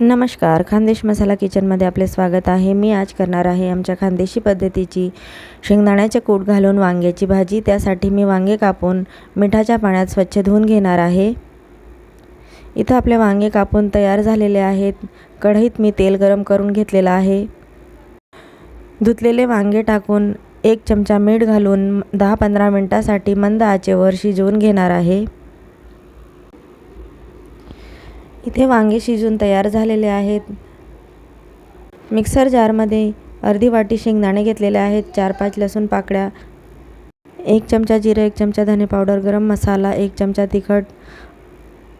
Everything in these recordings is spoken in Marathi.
नमस्कार खानदेश मसाला किचनमध्ये आपले स्वागत आहे. मी आज करणार आहे आमच्या खानदेशी पद्धतीची शेंगदाण्याचे कूट घालून वांग्याची भाजी. त्यासाठी मी वांगे कापून मिठाच्या पाण्यात स्वच्छ धुवून घेणार आहे. इथं आपले वांगे कापून तयार झालेले आहेत. कढईत मी तेल गरम करून घेतलेलं आहे. धुतलेले वांगे टाकून एक चमचा मीठ घालून दहा पंधरा मिनटासाठी मंद आचेवर शिजवून घेणार आहे. इथे वांगे शिजून तयार झालेले आहेत. मिक्सर जारमध्ये अर्धी वाटी शेंगदाणे घेतलेले आहेत. चार पाच लसूण पाकळ्या एक चमचा जिरं एक चमचा धने पावडर गरम मसाला एक चमचा तिखट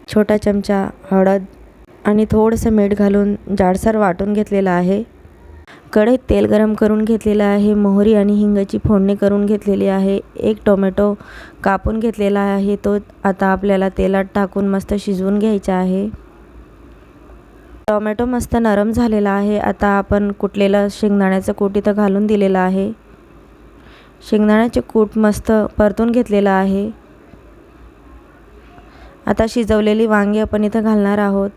छोटा चमचा हळद आणि थोडंसं मीठ घालून जाडसर वाटून घेतलेलं आहे. कढईत तेल गरम करून घेतलेलं आहे. मोहरी आणि हिंगाची फोडणी करून घेतलेली आहे. एक टोमॅटो कापून घेतलेला आहे. तो आता आपल्याला तेलात टाकून मस्त शिजवून घ्यायचा आहे. टोमॅटो मस्त नरम झालेला आहे. आता आपण कुटलेलं शेंगदाण्याचं कूट इथं घालून दिलेलं आहे. शेंगदाण्याचे कूट मस्त परतून घेतलेलं आहे. आता शिजवलेली वांगी आपण इथं घालणार आहोत.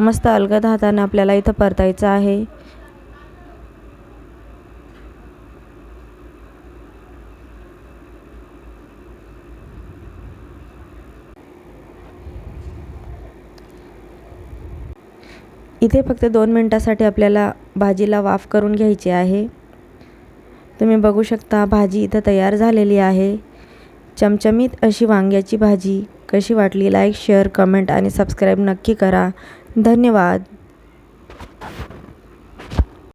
मस्त अलगद हाताने आपल्याला इथं परतायचं आहे. इथे फक्त दोन मिनटासाठी आपल्याला भाजीला वाफ करून घ्यायची आहे. तुम्ही बघू शकता भाजी इथं तयार झालेली आहे. चमचमीत अशी वांग्याची भाजी. कशी वाटली लाईक शेअर कमेंट आणि सबस्क्राईब नक्की करा. धन्यवाद.